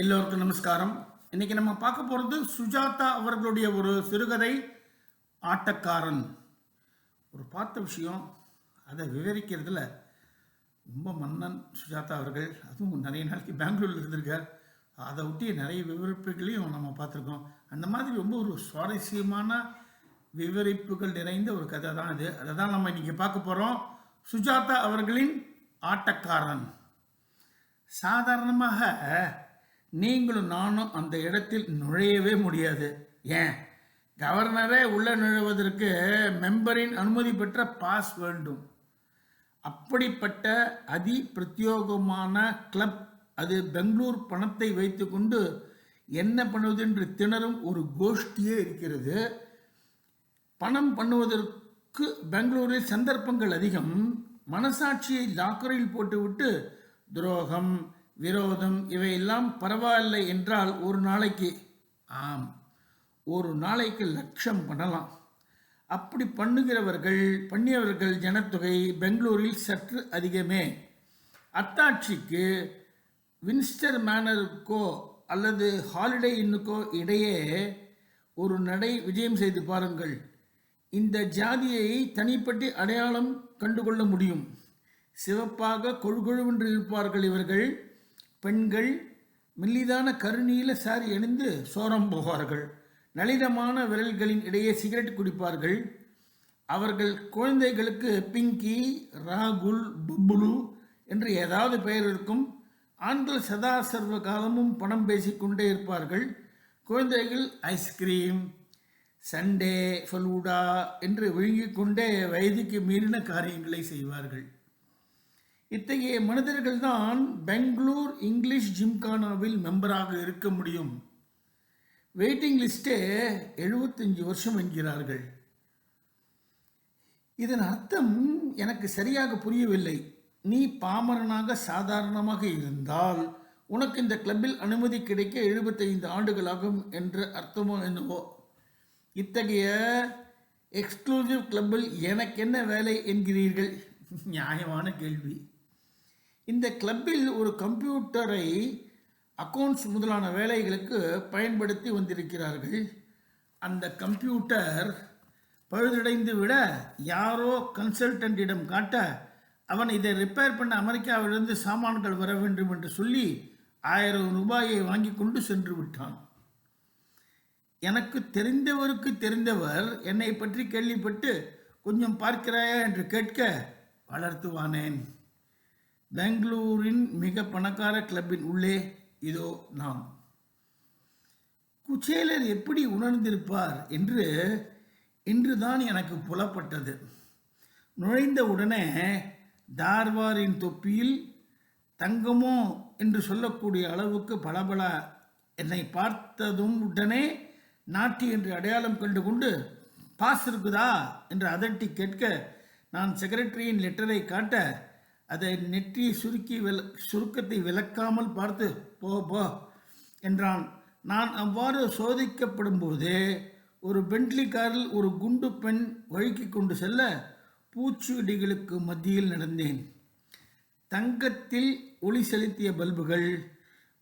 எல்லோருக்கும் நமஸ்காரம். இன்னைக்கு நம்ம பார்க்க போகிறது சுஜாதா அவர்களுடைய ஒரு சிறுகதை ஆட்டக்காரன். ஒரு பார்த்த விஷயம் அதை விவரிக்கிறதுல ரொம்ப மன்னன் சுஜாதா அவர்கள். அதுவும் நிறைய நாளைக்கு பெங்களூரில் இருந்திருக்கார். அதை ஒட்டி நிறைய விவரிப்புகளையும் நம்ம பார்த்துருக்கோம். அந்த மாதிரி ரொம்ப ஒரு சுவாரஸ்யமான விவரிப்புகள் நிறைந்த ஒரு கதை தான் இது. அதை தான் நம்ம இன்னைக்கு பார்க்க போகிறோம் சுஜாதா அவர்களின் ஆட்டக்காரன். சாதாரணமாக நீங்களும் நானும் அந்த இடத்தில் நுழையவே முடியாது. ஏன்? கவர்னரே உள்ளே நுழைவதற்கு மெம்பரின் அனுமதி பெற்ற பாஸ் வேண்டும். அப்படிப்பட்ட அதி பிரத்யோகமான கிளப் அது பெங்களூர் பணத்தை வைத்துக்கொண்டு என்ன பண்ணுவது என்று திணறும் ஒரு கோஷ்டியே இருக்கிறது. பணம் பண்ணுவதற்கு பெங்களூரில் சந்தர்ப்பங்கள் அதிகம். மனசாட்சியை லாக்கரில் போட்டுவிட்டு துரோகம் விரோதம் இவையெல்லாம் பரவாயில்லை என்றால் ஒரு நாளைக்கு ஆம் ஒரு நாளைக்கு லட்சம் பண்ணலாம். அப்படி பண்ணுகிறவர்கள் பண்ணியவர்கள் ஜனத்தொகை பெங்களூரில் சற்று அதிகமே. அத்தாட்சிக்கு வின்ஸ்டர் மேனருக்கோ அல்லது ஹாலிடே இன்னுக்கோ இடையே ஒரு நடை விஜயம் செய்து பாருங்கள். இந்த ஜாதியை தனிப்பட்டு அடையாளம் கண்டுகொள்ள முடியும். சிவப்பாக கொழுகொழுவென்று இருப்பார்கள் இவர்கள். பெண்கள் மெல்லிதான கருநீல சாரி அணிந்து சோரம் போவார்கள். நளினமான விரல்களின் இடையே சிகரெட் குடிப்பார்கள். அவர்கள் குழந்தைகளுக்கு பிங்கி ராகுல் புப்புலு என்று ஏதாவது பெயர் இருக்கும். ஆண்கள் சதா சர்வ காலமும் பணம் பேசிக்கொண்டே இருப்பார்கள். குழந்தைகள் ஐஸ்கிரீம் சண்டே ஃபலூடா என்று விழுங்கிக் கொண்டே வயதுக்கு மீறின காரியங்களை செய்வார்கள். இத்தகைய மனிதர்கள் தான் பெங்களூர் இங்கிலீஷ் ஜிம்கானாவில் மெம்பராக இருக்க முடியும். வெயிட்டிங் லிஸ்டே எழுபத்தஞ்சு வருஷம் என்கிறார்கள். இதன் அர்த்தம் எனக்கு சரியாக புரியவில்லை. நீ பாமரனாக சாதாரணமாக இருந்தால் உனக்கு இந்த கிளப்பில் அனுமதி கிடைக்க எழுபத்தைந்து ஆண்டுகளாகும் என்ற அர்த்தமோ என்னவோ? இத்தகைய எக்ஸ்க்ளூசிவ் கிளப்பில் எனக்கு என்ன வேலை என்கிறீர்கள்? நியாயமான கேள்வி. இந்த கிளப்பில் ஒரு கம்ப்யூட்டரை அக்கவுண்ட்ஸ் முதலான வேலைகளுக்கு பயன்படுத்தி வந்திருக்கிறார்கள். அந்த கம்ப்யூட்டர் பழுதடைந்து விட யாரோ கன்சல்டன்ட்டிடம் காட்ட அவன் இதை ரிப்பேர் பண்ண அமெரிக்காவிலிருந்து சாமான்கள் வர வேண்டும் என்று சொல்லி ஆயிரம் ரூபாயை வாங்கி கொண்டு சென்று விட்டான். எனக்கு தெரிந்தவருக்கு தெரிந்தவர் என்னை பற்றி கேள்விப்பட்டு கொஞ்சம் பார்க்கிறாயா என்று கேட்க வளர்த்துவானேன். பெங்களூரின் மிக பணக்கார கிளப்பின் உள்ளே இதோ நாம். குச்சேலர் எப்படி உணர்ந்திருப்பார் என்று இன்றுதான் எனக்கு புலப்பட்டது. நுழைந்த உடனே தார்வாரின் தொப்பியில் தங்கமோ? என்று சொல்லக்கூடிய அளவுக்கு பளபள என்னை பார்த்ததும் உடனே நாட்டி என்று அடையாளம் கண்டு கொண்டு பாஸ் இருக்குதா? என்று அதட்டி கேட்க நான் செக்ரட்டரியின் லெட்டரை காட்ட அதை நெற்றி சுருக்கி வில சுருக்கத்தை விளக்காமல் பார்த்து போ போ என்றான். நான் அவ்வாறு சோதிக்கப்படும்போது ஒரு பென்ட்லி காரில் ஒரு குண்டு பெண் வழுக்கி கொண்டு செல்ல பூச்சியடிகளுக்கு மத்தியில் நடந்தேன். தங்கத்தில் ஒளி செலுத்திய பல்புகள்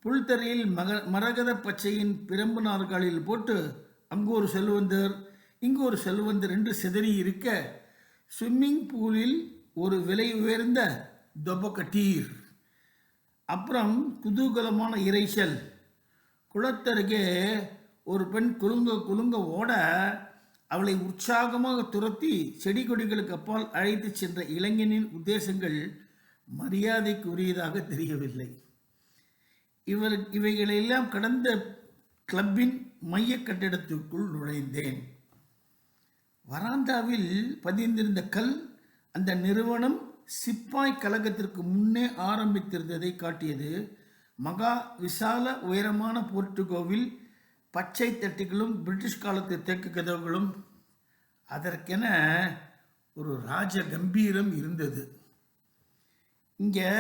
புல்தரையில் மக மரகத பச்சையின் பிரம்பு நாற்காலியில் போட்டு அங்கு ஒரு செல்வந்தர் இங்கு ஒரு செல்வந்தர் என்று சிதறி இருக்க ஸ்விம்மிங் பூலில் ஒரு விலை உயர்ந்த தொபக்கட்டீர் அப்புறம் குதூகலமான இறைச்சல் குளத்தருகே ஒரு பெண் குலுங்க குலுங்க ஓட அவளை உற்சாகமாக துரத்தி செடி கொடிகளுக்கு அப்பால் அழைத்து சென்ற இளைஞனின் உத்தேசங்கள் மரியாதைக்குரியதாக தெரியவில்லை. இவர் இவைகளெல்லாம் கடந்த கிளப்பின் மைய கட்டிடத்திற்குள் நுழைந்தேன். வராந்தாவில் பதிந்திருந்த கல் அந்த நிறுவனம் சிப்பாய் கழகத்திற்கு முன்னே ஆரம்பித்திருந்ததை காட்டியது மகா விசால உயரமான போர்ட்டுகோவில் பச்சை தட்டிகளும் பிரிட்டிஷ் காலத்து தெற்கு கதவுகளும் அதற்கென ஒரு ராஜ கம்பீரம் இருந்தது. இங்கே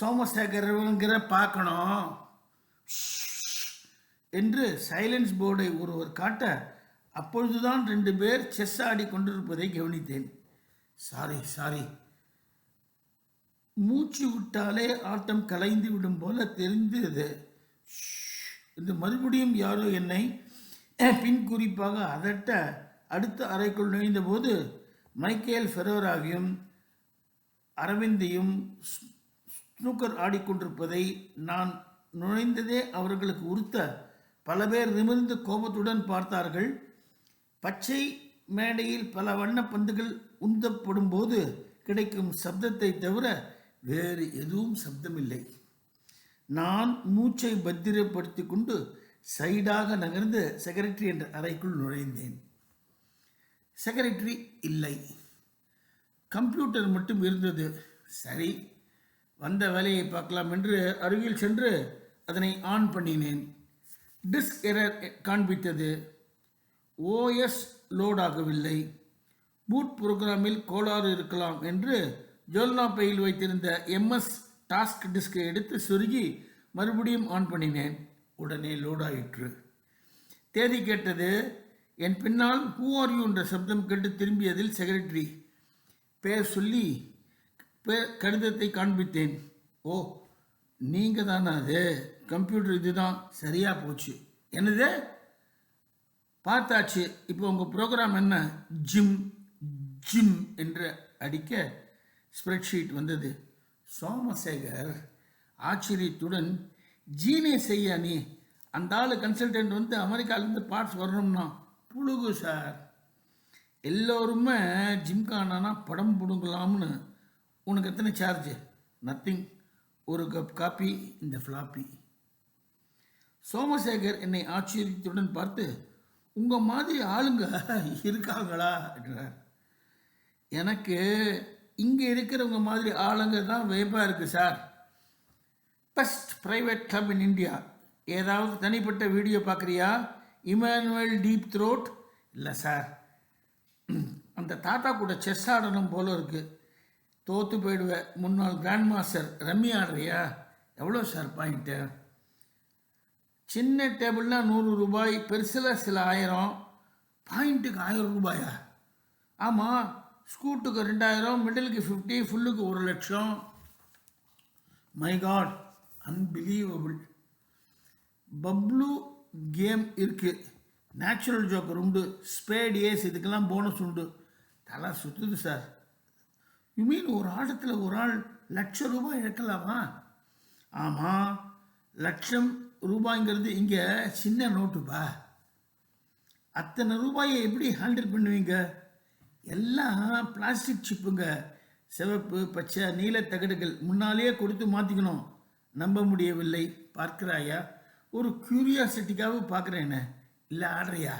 சோமசேகரங்கிற பார்க்கணும். என்று சைலன்ஸ் போர்டை ஒருவர் காட்ட அப்பொழுதுதான் ரெண்டு பேர் செஸ் ஆடி கொண்டிருப்பதை கவனித்தேன். Sorry sorry. மூச்சு விட்டாலே ஆட்டம் கலைந்து விடும் போல தெரிந்தது. என்று இந்த மறுபடியும் யாரோ என்னை பின் குறிப்பாக அதட்ட அடுத்த அறைக்குள் நுழைந்தபோது மைக்கேல் ஃபெரோராவையும் அரவிந்தையும் ஸ்- ஸ்னூக்கர் ஆடிக்கொண்டிருப்பதை நான் நுழைந்ததே அவர்களுக்கு உறுத்த பல பேர் நிமிர்ந்து கோபத்துடன் பார்த்தார்கள். பச்சை மேடையில் பல வண்ண பந்துகள் உந்தப்படும் போது கிடைக்கும் சப்தத்தை தவிர வேறு எதுவும் சப்தமில்லை. நான் மூச்சை பத்திரப்படுத்தி கொண்டு சைடாக நகர்ந்து செக்ரட்டரி என்ற அறைக்குள் நுழைந்தேன். செக்ரட்டரி இல்லை. கம்ப்யூட்டர் மட்டும் இருந்தது. சரி வந்த வேலையை பார்க்கலாம் என்று அருகில் சென்று அதனை ஆன் பண்ணினேன். டிஸ்க் எரர் காண்பித்தது. ஓஎஸ் லோடாகவில்லை பூட் புரோகிராமில் கோளாறு இருக்கலாம் என்று ஜோல்னா பையில் வைத்திருந்த எம்எஸ் டாஸ்க் டிஸ்கை எடுத்து சொருகி மறுபடியும் ஆன் பண்ணினேன். உடனே லோடாயிற்று தேதி கேட்டது என் பின்னால் ஹூ ஆர் யூ என்ற சப்தம் கேட்டு திரும்பியதில் செக்ரட்டரி பேர் சொல்லி பேர் கடிதத்தை காண்பித்தேன். ஓ நீங்கள் தானே அது? கம்ப்யூட்டர் இதுதான். சரியாக போச்சு. என்னது? பார்த்தாச்சு. இப்போ உங்கள் ப்ரோக்ராம் என்ன? ஜிம் ஜிம் என்று அடிக்க ஸ்ப்ரெட்ஷீட் வந்தது. சோமசேகர் ஆச்சரியத்துடன் ஜீனே செய்ய நீ. அந்த ஆள் கன்சல்டன்ட் வந்து அமெரிக்காவிலேருந்து பார்ட்ஸ் வரணும்னா புழுகு சார் எல்லோருமே ஜிம்கானானா படம் பிடுங்கலாம்னு. உனக்கு எத்தனை சார்ஜ் நத்திங் ஒரு கப் காப்பி இந்த ஃப்ளாப்பி சோமசேகர் என்னை ஆச்சரியத்துடன் பார்த்து உங்கள் மாதிரி ஆளுங்க இருக்காங்களா? என்றார். எனக்கு இங்கே இருக்கிறவங்க மாதிரி ஆளுங்க தான் வேப்பாக இருக்குது sir. Best private club in India ஏதாவது தனிப்பட்ட வீடியோ பார்க்குறியா? இமானுவல் டீப் த்ரோட் இல்லை சார். அந்த தாத்தா கூட செஸ் ஆடணும் போல இருக்குது தோற்று போயிடுவேன் முன்னாள் கிராண்ட் மாஸ்டர் ரம்மி ஆடுறியா? எவ்வளோ சார் பாயிண்ட்டு சின்ன டேபிள்னால் நூறு ரூபாய் பெருசில் சில ஆயிரம். பாயிண்ட்டுக்கு ஆயிரம் ரூபாயா? ஆமாம் ஸ்கூட்டுக்கு ரெண்டாயிரம் மிடிலுக்கு ஃபிஃப்டி ஃபுல்லுக்கு ஒரு லட்சம். மை காட் அன்பிலீவபிள் பப்ளு கேம் இருக்குது நேச்சுரல் ஜோக்கர் உண்டு. ஸ்பேட் ஏஸ் இதுக்கெல்லாம் போனஸ் உண்டு. தலை சுற்றுது சார் யூ மீன் ஒரு ஆட்டத்தில் ஒரு ஆள் லட்ச ரூபாய் இழக்கலாமா? ஆமாம் லட்சம் ரூபாய்ங்கிறது இங்கே சின்ன நோட்டுப்பா அத்தனை ரூபாயை எப்படி ஹேண்டில் பண்ணுவீங்க? எல்லாம் பிளாஸ்டிக் சிப்புங்க சிவப்பு பச்சை நீல தகடுகள் முன்னாலேயே கொடுத்து மாற்றிக்கணும் நம்ப முடியவில்லை. பார்க்கிறாயா? ஒரு க்யூரியாசிட்டிக்காக பார்க்குறேனே இல்லை ஆடுறியா?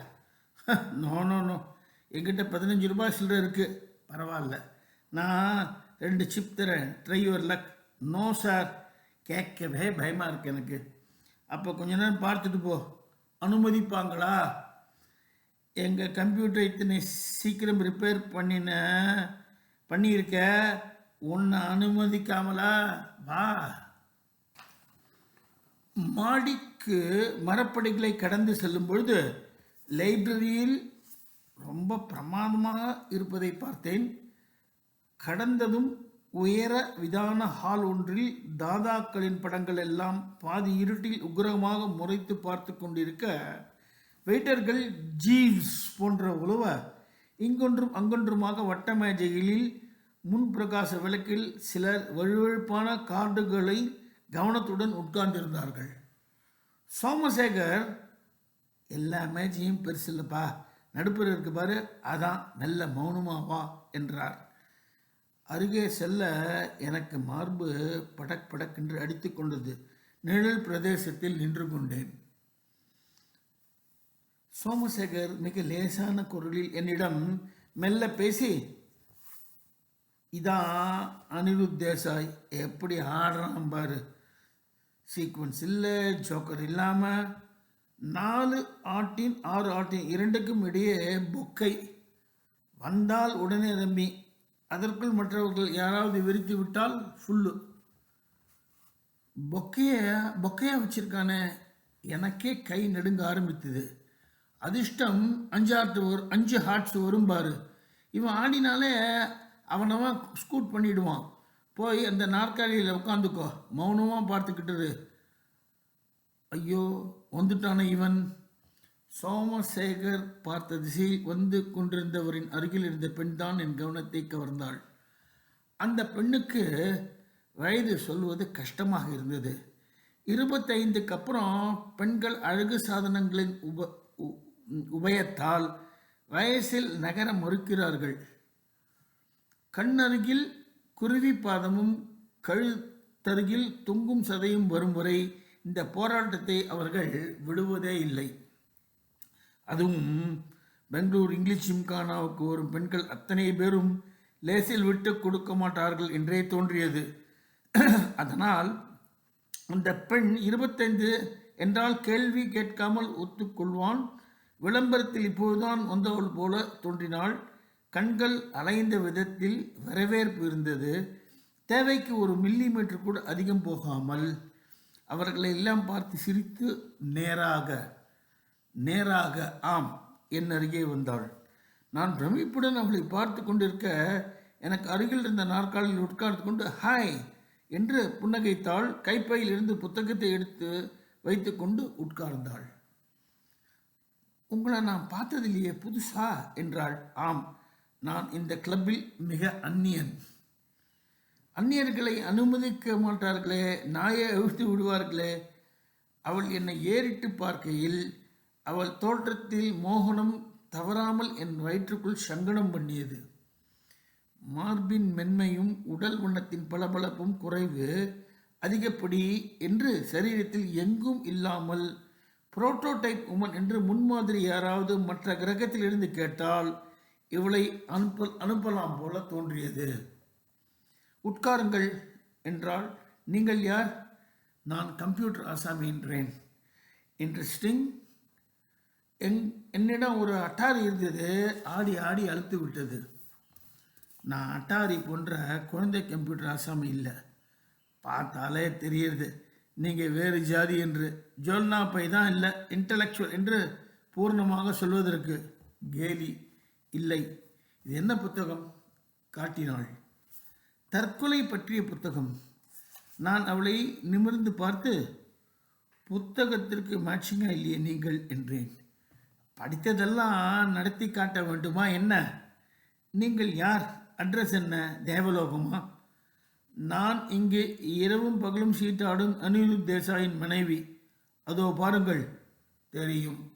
நோ நோ நோ எங்கிட்ட பதினஞ்சு ரூபாய் சில்லறை இருக்குது பரவாயில்ல. நான் ரெண்டு சிப் தரேன். Try your luck no sir கேட்கவே பயமாக இருக்கு எனக்கு. அப்போ கொஞ்ச நேரம் பார்த்துட்டு போ. அனுமதிப்பாங்களா? எங்கள் கம்ப்யூட்டர் இத்தனை சீக்கிரம் ரிப்பேர் பண்ணின பண்ணியிருக்க? உன்னை அனுமதிக்காமலா? வா. மாடிக்கு மரப்படிகளை கடந்து செல்லும் பொழுது லைப்ரரியில் ரொம்ப பிரமாதமாக இருப்பதை பார்த்தேன். கடந்ததும் உயர விதான ஹால் ஒன்றில் தாதாக்களின் படங்கள் எல்லாம் பாதி இருட்டில் உக்கிரமாக முறைத்து பார்த்து கொண்டிருக்க வெயிட்டர்கள் ஜீவ்ஸ் போன்ற உழவ இங்கொன்றும் அங்கொன்றுமாக வட்ட மேஜைகளில் முன் பிரகாச விளக்கில் சிலர் வழுவழுப்பான கார்டுகளை கவனத்துடன் உட்கார்ந்திருந்தார்கள். சோமசேகர் எல்லா மேஜையும் பெருசு இல்லைப்பா நடுப்புற இருக்கு பாரு அதான் நல்ல மௌனமாவா என்றார். அருகே செல்ல எனக்கு மார்பு படக் படக்கென்று அடித்து கொண்டது. நிழல் பிரதேசத்தில் நின்று கொண்டேன். சோமசேகர் மிக லேசான குரலில் என்னிடம் மெல்ல பேசி இதான் அனிருத் தேசாய் எப்படி ஆடுறான் பாரு. சீக்வன்ஸ் இல்லை ஜோக்கர் இல்லாமல் நாலு ஆட்டின் ஆறு ஆட்டின் இரண்டுக்கும் இடையே பொக்கை. வந்தால் உடனே ரம்மி அதற்குள் மற்றவர்கள் யாராவது விரித்து விட்டால் ஃபுல்லு பொக்கைய பொக்கையாக வச்சிருக்கானே எனக்கே கை நடுங்க ஆரம்பித்தது. அதிர்ஷ்டம் அஞ்சு வரும் அஞ்சு ஹார்ட்ஸ் வரும் பாரு. இவன் ஆடினாலே அவனவன் ஸ்கூட் பண்ணிடுவான். போய் அந்த நாற்காலியில் உட்காந்துக்கோ மௌனமாக பார்த்துக்கிட்டுரு ஐயோ வந்துட்டான இவன். சோமசேகர் பார்த்த திசையில் வந்து கொண்டிருந்தவரின் அருகில் இருந்த பெண்தான் என் கவனத்தை கவர்ந்தாள். அந்த பெண்ணுக்கு வயது சொல்வது கஷ்டமாக இருந்தது. இருபத்தைந்துக்கு அப்புறம் பெண்கள் அழகு சாதனங்களின் உப உ- உபயத்தால் வயசில் நகர மறுக்கிறார்கள். கண்ணருகில் குருவி பாதமும் கழுத்தருகில் தொங்கும் சதையும் வரும் வரை இந்த போராட்டத்தை அவர்கள் விடுவதே இல்லை. அதுவும் பெங்களூர் இங்கிலீஷ் ஜிம்கானாவுக்கு வரும் பெண்கள் அத்தனை பேரும் லேசில் விட்டு கொடுக்க மாட்டார்கள் என்றே தோன்றியது. அதனால் அந்த பெண் இருபத்தைந்து என்றால் கேள்வி கேட்காமல் ஒத்துக்கொள்வான். விளம்பரத்தில் இப்போதுதான் வந்தவள் போல தோன்றினாள். கண்கள் அலைந்த விதத்தில் வரவேற்பு இருந்தது. தேவைக்கு ஒரு மில்லி மீட்டர் கூட அதிகம் போகாமல் அவர்களை எல்லாம் பார்த்து சிரித்து நேராக நேராக ஆம் என் அருகே வந்தாள். நான் பிரமிப்புடன் அவளை பார்த்து கொண்டிருக்க எனக்கு அருகில் இருந்த நாற்காலில் உட்கார்ந்து கொண்டு ஹாய் என்று புன்னகைத்தாள். கைப்பையில் இருந்து புத்தகத்தை எடுத்து வைத்துக்கொண்டு உட்கார்ந்தாள். உங்களை நான் பார்த்ததில்லையே புதுசா? என்றாள். ஆம் நான் இந்த கிளப்பில் மிக அந்நியன். அந்நியர்களை அனுமதிக்க மாட்டார்களே நாயை அவிழ்த்து விடுவார்களே. அவள் என்னை ஏறிட்டு பார்க்கையில் அவள் தோற்றத்தில் மோகனம் தவறாமல் என் வயிற்றுக்குள் சங்கடம் பண்ணியது. மார்பின் மென்மையும் உடல் வண்ணத்தின் பளபளப்பும் குறைவு. அதிகப்படி என்று சரீரத்தில் எங்கும் இல்லாமல் புரோட்டோடைப் உமன் என்று முன்மாதிரி யாராவது மற்ற கிரகத்திலிருந்து கேட்டால் இவளை அனுப்ப அனுப்பலாம் போல தோன்றியது. உட்காருங்கள் என்றால் நீங்கள் யார்? நான் கம்ப்யூட்டர் ஆசாமி என்றேன். இன்ட்ரெஸ்டிங் என் என்னிடம் ஒரு அட்டாரி இருந்தது. ஆடி ஆடி அழுத்து விட்டது. நான் அட்டாரி போன்ற குழந்தை கம்ப்யூட்டர் ஆசாமி இல்லை. பார்த்தாலே தெரியுது. நீங்கள் வேறு ஜாதி என்று ஜோல்னா பை தான் இல்லை இன்டலெக்சுவல் என்று பூர்ணமாக சொல்வதற்கு கேலி இல்லை. இது என்ன புத்தகம்? காட்டினாள். தற்கொலை பற்றிய புத்தகம். நான் அவளை நிமிர்ந்து பார்த்து புத்தகத்திற்கு மேட்சிங்காக இல்லையே நீங்கள்? என்றேன். படித்ததெல்லாம் நடத்தி காட்ட வேண்டுமா? என்ன? நீங்கள் யார்? அட்ரஸ் என்ன? தேவலோகமா? நான் இங்கே இரவும் பகலும் சீட்டாடும் அனிருத் தேசாயின் மனைவி. அதோ பாருங்கள் தெரியும்.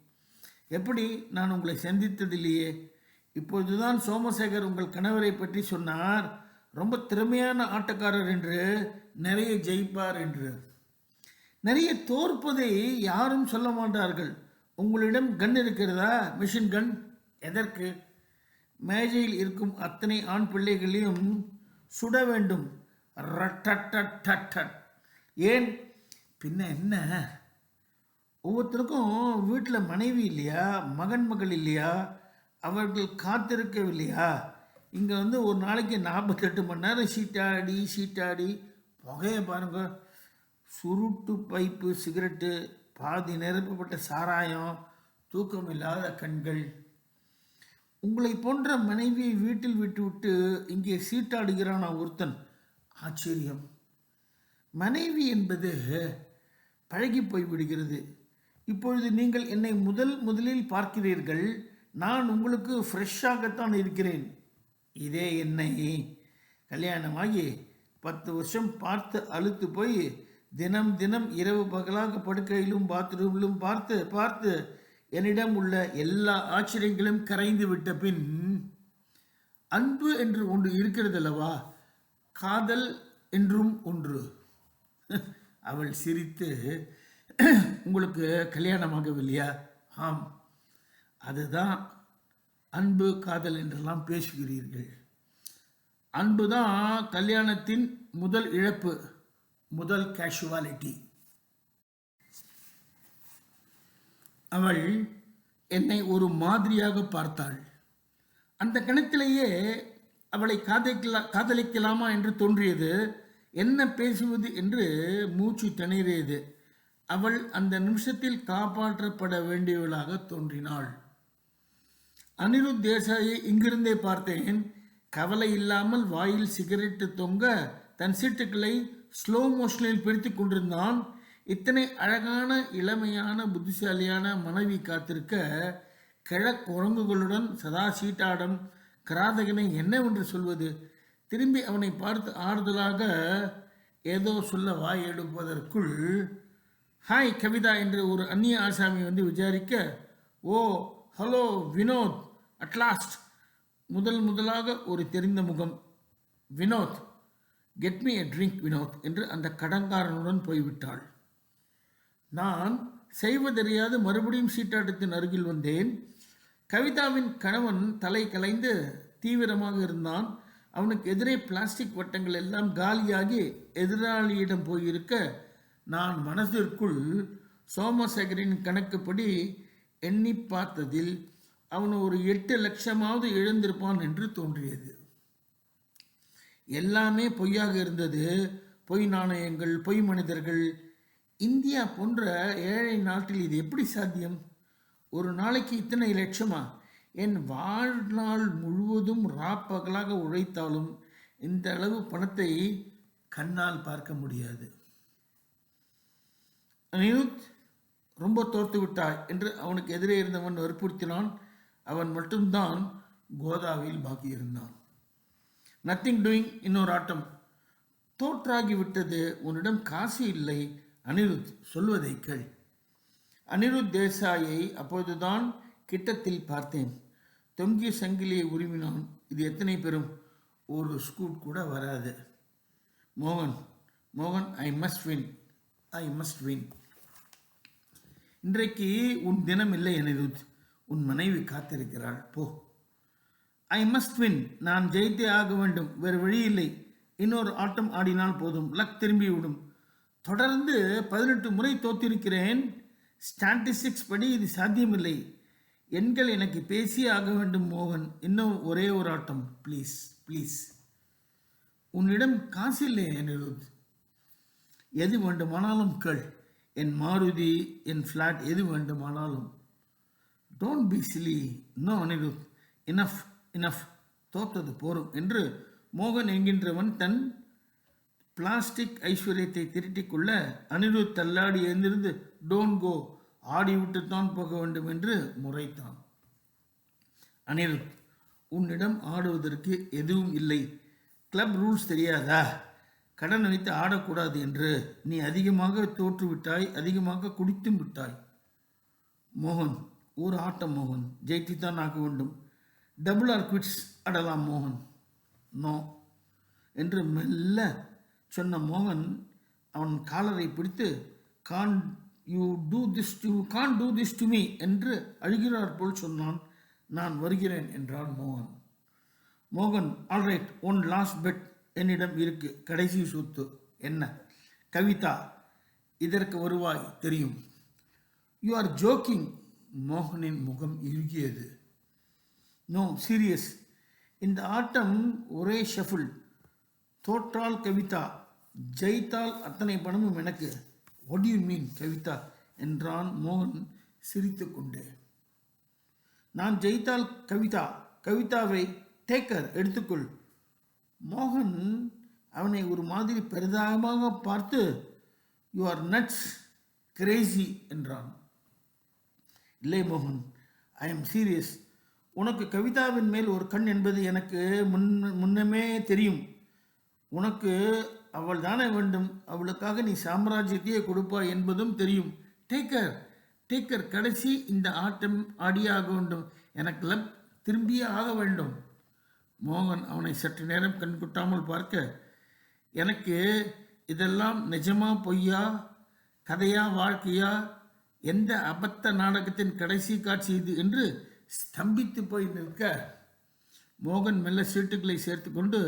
எப்படி நான் உங்களை சந்தித்ததில்லையே? இப்பொழுதுதான் சோமசேகர் உங்கள் கணவரை பற்றி சொன்னார். ரொம்ப திறமையான ஆட்டக்காரர் என்று நிறைய ஜெயிப்பார் என்று. நிறைய தோற்பதை யாரும் சொல்ல மாட்டார்கள். உங்களிடம் கன் இருக்கிறதா? மிஷின் கன் எதற்கு? மேஜையில் இருக்கும் அத்தனை ஆண் பிள்ளைகளையும் சுட வேண்டும். ஏன்? பின்ன என்ன? ஒவ்வொருத்தருக்கும் வீட்டில் மனைவி இல்லையா? மகன் மகள் இல்லையா? அவர்கள் காத்திருக்கவில்லையா? இங்கே வந்து ஒரு நாளைக்கு நாற்பத்தெட்டு மணி நேரம் சீட்டாடி சீட்டாடி. புகையை பாருங்க. சுருட்டு பைப்பு சிகரெட்டு பாதி நிரப்பப்பட்ட சாராயம் தூக்கம் இல்லாத கண்கள். உங்களை போன்ற மனைவியை வீட்டில் விட்டுவிட்டு இங்கே சீட்டாடுகிறான் ஒருத்தன்? ஆச்சரியம். மனைவி என்பது பழகி போய்விடுகிறது இப்பொழுது நீங்கள் என்னை முதல் முதலில் பார்க்கிறீர்கள். நான் உங்களுக்கு ஃப்ரெஷ்ஷாகத்தான் இருக்கிறேன். இதே என்னை கல்யாணமாகி பத்து வருஷம் பார்த்து அழுத்து போய் தினம் தினம் இரவு பகலாக படுக்கையிலும் பாத்ரூமிலும் பார்த்து பார்த்து என்னிடம் உள்ள எல்லா ஆச்சரியங்களும் கரைந்து விட்ட பின் அன்பு என்று ஒன்று இருக்கிறதல்லவா? காதல் என்றும் ஒன்று. அவள் சிரித்து உங்களுக்கு கல்யாணமாகவில்லையா? ஆம். அதுதான் அன்பு காதல் என்றெல்லாம் பேசுகிறீர்கள். அன்புதான் கல்யாணத்தின் முதல் இழப்பு முதல் கேஷுவாலிட்டி அவள் என்னை ஒரு மாதிரியாக பார்த்தாள். அந்த கணத்திலேயே அவளை காதலிக்கலா காதலிக்கலாமா என்று தோன்றியது. என்ன பேசுவது என்று மூச்சு திணறியது. அவள் அந்த நிமிஷத்தில் காப்பாற்றப்பட வேண்டியவளாக தோன்றினாள். அனிருத் தேசாயை இங்கிருந்தே பார்த்தேன். கவலை இல்லாமல் வாயில் சிகரெட்டு தொங்க தன் சீட்டுக்களை ஸ்லோ மோஷனில் பிரித்து கொண்டிருந்தான். இத்தனை அழகான இளமையான புத்திசாலியான மனைவி காத்திருக்க கிழக்குரங்குகளுடன் சதா சீட்டாடம் கிராதகனை என்னவென்று சொல்வது? திரும்பி அவனை பார்த்து ஆறுதலாக ஏதோ சொல்ல வாய் எடுப்பதற்குள் ஹாய் கவிதா என்று ஒரு அந்நிய ஆசாமி வந்து விசாரிக்க ஓ ஹலோ வினோத் அட்லாஸ்ட் முதல் முதலாக ஒரு தெரிந்த முகம் Vinod get me a drink Vinod என்று அந்த கடங்காரனுடன் போய்விட்டாள். நான் செய்வதறியாது மறுபடியும் சீட்டாட்டத்தின் அருகில் வந்தேன். கவிதாவின் கணவன் தலை கலைந்து தீவிரமாக இருந்தான். அவனுக்கு எதிரே பிளாஸ்டிக் வட்டங்கள் எல்லாம் காலியாகி எதிராளியிடம் போயிருக்க நான் மனதிற்குள் சோமசேகரின் கணக்குப்படி எண்ணி பார்த்ததில் அவன் ஒரு எட்டு லட்சமாவது எழுந்திருப்பான் என்று தோன்றியது. எல்லாமே பொய்யாக இருந்தது. பொய் நாணயங்கள் பொய் மனிதர்கள். இந்தியா போன்ற ஏழை நாட்டில் இது எப்படி சாத்தியம்? ஒரு நாளைக்கு இத்தனை லட்சமா? என் வாழ்நாள் முழுவதும் ராப்பகலாக உழைத்தாலும் இந்த அளவு பணத்தை கண்ணால் பார்க்க முடியாது. அனிருத் ரொம்ப தோர்த்து விட்டாய் என்று அவனுக்கு எதிரே இருந்தவன் வற்புறுத்தினான். அவன் மட்டும்தான் கோதாவில் பாக்கியிருந்தான் நத்திங் டூயிங் இன்னொரு ஆட்டம். தோற்றாகி விட்டது உன்னிடம் காசு இல்லை. அனிருத் சொல்வதை கேள். அனிருத் தேசாயை அப்போதுதான் கிட்டத்தில் பார்த்தேன். தொங்கிய சங்கிலியை உருவினான். இது எத்தனை பேரும்? ஒரு ஸ்கூட் கூட வராது. மோகன் மோகன் I must win I must win இன்றைக்கு உன் தினம் இல்லை அனிருத். உன் மனைவி காத்திருக்கிறாள். போ. ஐ மஸ்ட் வின் நான் ஜெயித்தே ஆக வேண்டும். வேறு வழி இல்லை. இன்னொரு ஆட்டம் ஆடினால் போதும். லக் திரும்பிவிடும். தொடர்ந்து பதினெட்டு முறை தோத்திருக்கிறேன். ஸ்டாட்டிஸ்டிக்ஸ் படி இது சாத்தியமில்லை. எண்கள் எனக்கு பேசியே ஆக வேண்டும் மோகன். இன்னும் ஒரே ஒரு ஆட்டம். Please please. உன்னிடம் காசு இல்லை அனிருத். எது வேண்டுமானாலும் கேள். என் மாருதி என் ஃப்ளாட் எது வேண்டுமானாலும். Don't be silly no Anirudh. Enough enough தோத்தது போரும் என்று மோகன் என்கின்றவன் தன் பிளாஸ்டிக் ஐஸ்வர்யத்தை திருட்டிக்கொள்ள அனிருத் தள்ளாடி எழுந்திருந்து டோன்ட் கோ ஆடிவிட்டுத்தான் போக வேண்டும் என்று முறைத்தான். அனில் உன்னிடம் ஆடுவதற்கு எதுவும் இல்லை. கிளப் ரூல்ஸ் தெரியாதா? கடன் வைத்து ஆடக்கூடாது என்று. நீ அதிகமாக தோற்றுவிட்டாய் அதிகமாக குடித்தும் விட்டாய். மோகன் ஒரு ஆட்டம் மோகன். ஜெயித்துத்தான் ஆக வேண்டும். டபுள் ஆர் குவிட்ஸ் ஆடலாம் மோகன். நோ என்று மெல்ல சொன்ன மோகன் அவன் காலரை பிடித்து Khan you do this to Khan do this to me என்று அழுகிறார் போல் சொன்னான். நான் வருகிறேன் என்றான் மோகன். மோகன் ஆல்ரைட் ஒன் லாஸ்ட் பெட் என்னிடம் இருக்கு. கடைசி சொத்து என்ன? கவிதா இதற்கு வருவாய் தெரியும். யூ ஆர் ஜோக்கிங் மோகனின் முகம் இறுகியது. நோ சீரியஸ் இந்த ஆட்டம் ஒரே ஷஃபிள் தோற்றால் கவிதா ஜெயித்தால் அத்தனை பணமும் எனக்கு. ஒட் யூ மீன் கவிதா? என்றான் மோகன் சிரித்துக்கொண்டே. நான் ஜெயித்தால் கவிதா கவிதாவை டேக்கர் எடுத்துக்கொள். மோகன் அவனை ஒரு மாதிரி பெரிதாகமாக பார்த்து யூ ஆர் நட்ஸ் கிரேசி என்றான். இல்லை மோகன் ஐ எம் சீரியஸ் உனக்கு கவிதாவின் மேல் ஒரு கண் என்பது எனக்கு முன் முன்னமே தெரியும். உனக்கு அவள் தானே வேண்டும்? அவளுக்காக நீ சாம்ராஜ்யத்தையே கொடுப்பாய் என்பதும் தெரியும். டேக்கர் டேக்கர் கடைசி இந்த ஆட்டம் ஆடியாக வேண்டும். எனக்கு லப் திரும்பியே ஆக வேண்டும். மோகன் அவனை சற்று நேரம் கண்குட்டாமல் பார்க்க எனக்கு இதெல்லாம் நிஜமா பொய்யா? கதையா வாழ்க்கையா? எந்த அபத்த நாடகத்தின் கடைசி காட்சி இது என்று ஸ்தம்பித்து போய் நிற்க மோகன் மெல்ல சீட்டுகளை சேர்த்து கொண்டு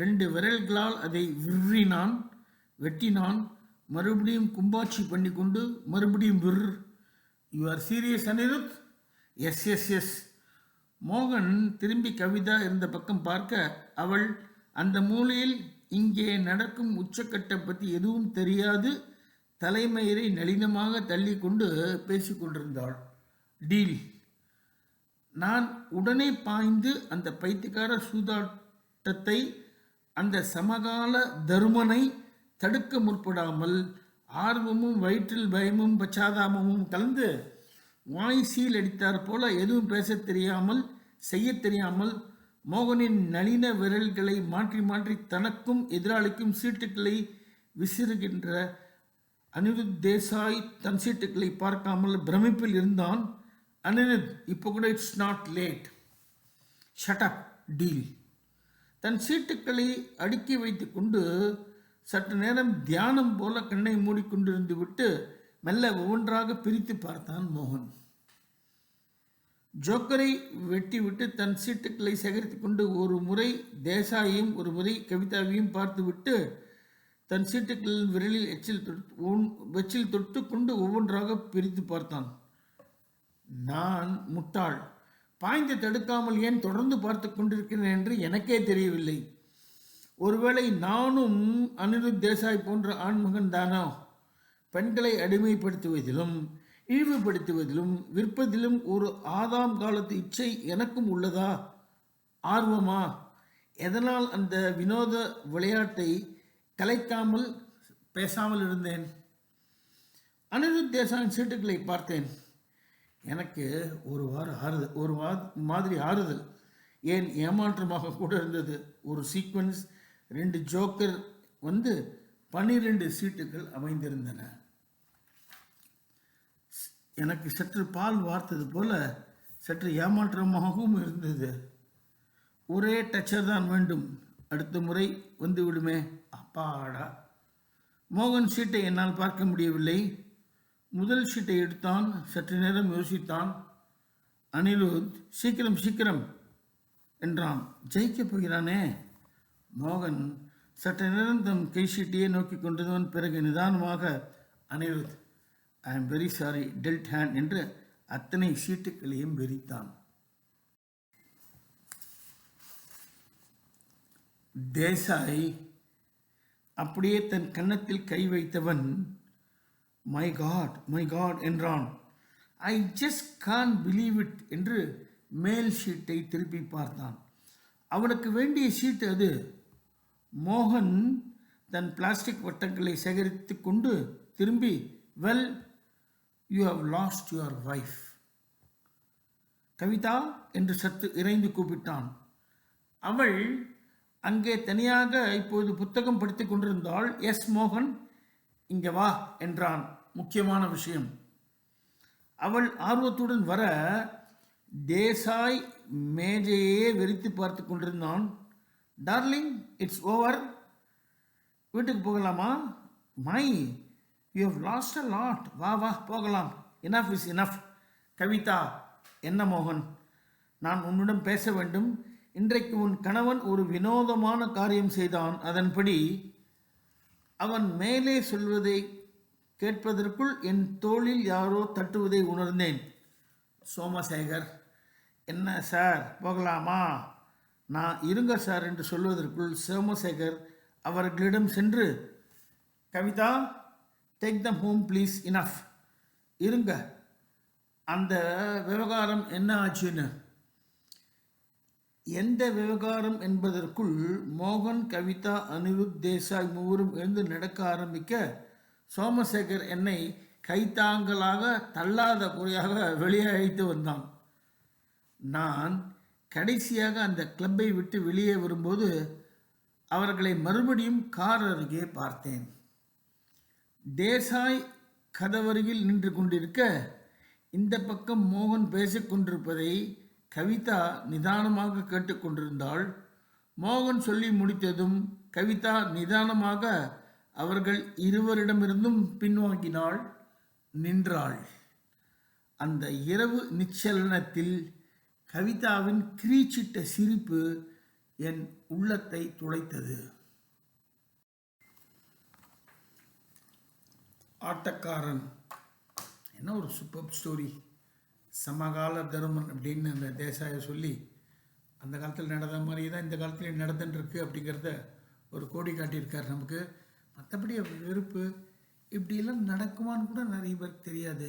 ரெண்டு விரல்களால் அதை விற்றினான் வெட்டினான். மறுபடியும் கும்பாட்சி பண்ணி கொண்டு மறுபடியும் விர். You are serious Anirudh yes yes yes மோகன் திரும்பி கவிதா இருந்த பக்கம் பார்க்க அவள் அந்த மூலையில் இங்கே நடக்கும் உச்சக்கட்டை பற்றி எதுவும் தெரியாது. தலைமயிரை நளினமாக தள்ளி கொண்டு பேசிக்கொண்டிருந்தாள் டீல் நான் உடனே பாய்ந்து அந்த பைத்தியக்கார சூதாட்டத்தை அந்த சமகால தருமனை தடுக்க முற்படாமல் ஆர்வமும் வயிற்றில் பயமும் பச்சாதாபமும் கலந்து வாய் சீல் அடித்தார் போல எதுவும் பேசத் தெரியாமல் செய்ய தெரியாமல் மோகனின் நளின விரல்களை மாற்றி மாற்றி தனக்கும் எதிராளிக்கும் சீட்டுக்களை விசிறுகின்ற அனிருத் தேசாய் தன் சீட்டுக்களை பார்க்காமல் பிரமிப்பில் இருந்தான். அனிருத் இப்போ கூட it's not late shut up deal தன் சீட்டுக்களை அடுக்கி வைத்துக்கொண்டு சற்று நேரம் தியானம் போல கண்ணை மூடிக்கொண்டிருந்து விட்டு மெல்ல ஒவ்வொன்றாக பிரித்து பார்த்தான் மோகன். ஜோக்கரை வெட்டிவிட்டு தன் சீட்டுக்களை சேகரித்து கொண்டு ஒரு முறை தேசாயையும் ஒரு முறை கவிதாவையும் பார்த்துவிட்டு தன் சீட்டுக்களின் விரலில் எச்சில் தொட்டு வெச்சில் தொட்டு கொண்டு ஒவ்வொன்றாக பிரித்து பார்த்தான். நான் முட்டாள். பாய்ந்து தடுக்காமல் ஏன் தொடர்ந்து பார்த்து கொண்டிருக்கிறேன் என்று எனக்கே தெரியவில்லை. ஒருவேளை நானும் அனிருத் தேசாய் போன்ற ஆண்மகன் தானோ? பெண்களை அடிமைப்படுத்துவதிலும் இழிவுபடுத்துவதிலும் விற்பதிலும் ஒரு ஆதாம் காலத்து இச்சை எனக்கும் உள்ளதா? ஆர்வமா? எதனால் அந்த வினோத விளையாட்டை கலைக்காமல் பேசாமல் இருந்தேன்? அனிருத் தேசாயின் சீட்டுகளை பார்த்தேன். எனக்கு ஒரு வாரம் ஆறுதல் ஒரு வா மாதிரி ஆறுதல். ஏன் ஏமாற்றமாக கூட இருந்தது. ஒரு சீக்வன்ஸ் ரெண்டு ஜோக்கர் வந்து பன்னிரெண்டு சீட்டுகள் அமைந்திருந்தன. எனக்கு சற்று பால் வார்த்தது போல சற்று ஏமாற்றமாகவும் இருந்தது. ஒரே டச்சர் தான் வேண்டும். அடுத்த முறை வந்து விடுமே. அப்பாடா. மோகன் சீட்டை என்னால் பார்க்க முடியவில்லை. முதல் ஷீட்டை எடுத்தான் சற்று நேரம் யோசித்தான். அனிருத் சீக்கிரம் சீக்கிரம் என்றான். ஜெயிக்கப் போகிறானே. மோகன் சற்று நேரம் தன் கை ஷீட்டையே நோக்கி கொண்டதவன் பிறகு நிதானமாக Anirudh I am very sorry dealt hand என்று அத்தனை சீட்டுகளையும் வெறித்தான். தேசாய் அப்படியே தன் கன்னத்தில் கை வைத்தவன் மை காட் மை காட் என்றான். I just can believe it என்று மேல் ஷீட்டை திருப்பி பார்த்தான். அவனுக்கு வேண்டிய ஷீட் அது. மோகன் தன் பிளாஸ்டிக் வட்டங்களை சேகரித்து கொண்டு திரும்பி well you have lost your wife Kavitha என்று சத்து இறைந்து கூப்பிட்டான். அவள் அங்கே தனியாக இப்போது புத்தகம் படித்துக் கொண்டிருந்தாள். எஸ் மோகன். இங்கே வா என்றான். முக்கியமான விஷயம். அவள் ஆர்வத்துடன் வர தேசாய் மேஜையே வெறித்து பார்த்து கொண்டிருந்தான். டார்லிங் இட்ஸ் ஓவர் வீட்டுக்கு போகலாமா? My you have lost a lot வா வா போகலாம். இனஃப் இஸ் இனஃப் கவிதா என்ன மோகன்? நான் உன்னிடம் பேச வேண்டும். இன்றைக்கு உன் கணவன் ஒரு வினோதமான காரியம் செய்தான். அதன்படி அவன் மேலே சொல்வதை கேட்பதற்குள் என் தோளில் யாரோ தட்டுவதை உணர்ந்தேன். சோமசேகர் என்ன சார் போகலாமா? நான் இருங்க சார் என்று சொல்வதற்குள் சோமசேகர் அவர்களிடம் சென்று Kavitha take them home please enough இருங்க. அந்த விவகாரம் என்ன ஆச்சுன்னு? எந்த விவகாரம் என்பதற்குள் மோகன் கவிதா அனிருத் தேசாய் மூவரும் எழுந்து நடக்க ஆரம்பிக்க சோமசேகர் என்னை கைத்தாங்கலாக தள்ளாத குறையாக வெளியே அழைத்து வந்தான். நான் கடைசியாக அந்த கிளப்பை விட்டு வெளியே வரும்போது அவர்களை மறுபடியும் கார் அருகே பார்த்தேன். தேசாய் கதவருகில் நின்று கொண்டிருக்க இந்த பக்கம் மோகன் பேசிக் கொண்டிருப்பதை கவிதா நிதானமாக கேட்டுக்கொண்டிருந்தாள். மோகன் சொல்லி முடித்ததும் கவிதா நிதானமாக அவர்கள் இருவரிடமிருந்தும் பின்வாங்கினாள் நின்றாள். அந்த இரவு நிச்சலனத்தில் கவிதாவின் கிரீச்சிட்ட சிரிப்பு என் உள்ளத்தை துளைத்தது. ஆட்டக்காரன். என்ன ஒரு சூப்பர் ஸ்டோரி சமகால தருமன் அப்படின்னு அந்த தேசாயை சொல்லி அந்த காலத்தில் நடந்த மாதிரி தான் இந்த காலத்துலேயும் நடந்துட்டுருக்கு அப்படிங்கிறத ஒரு கோடி காட்டியிருக்கார் நமக்கு. மற்றபடி வெறுப்பு இப்படியெல்லாம் நடக்குமான்னு கூட நிறைய பேருக்கு தெரியாது.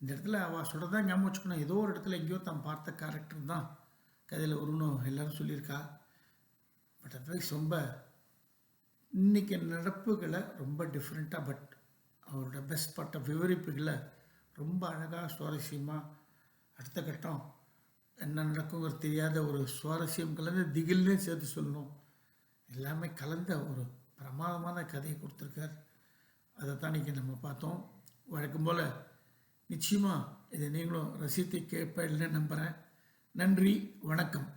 இந்த இடத்துல அவள் சொல்கிறதா ஞாபகம் வச்சுக்கணும். ஏதோ ஒரு இடத்துல எங்கேயோ தான் பார்த்த கேரக்டர் தான் கதையில் வருணும் எல்லாரும் சொல்லியிருக்கா. பட் அதர்வைஸ் ரொம்ப இன்றைக்கி நடப்புகளை ரொம்ப டிஃப்ரெண்ட்டாக பட் அவரோட பெஸ்ட் பட்ட விவரிப்புகளை ரொம்ப அழகாக சுவாரஸ்யமாக அடுத்த கட்டம் என்ன நடக்குங்கிற தெரியாத ஒரு சுவாரஸ்யம் கலந்து திகில்னே சேர்த்து சொல்லணும். எல்லாமே கலந்த ஒரு பிரமாதமான கதையை கொடுத்துருக்கார். அதை தான் இன்றைக்கி நம்ம பார்த்தோம். வழக்கம் போல் நிச்சயமாக இதை நீங்களும் ரசித்து கேட்பேன்னு நம்புகிறேன் நன்றி வணக்கம்.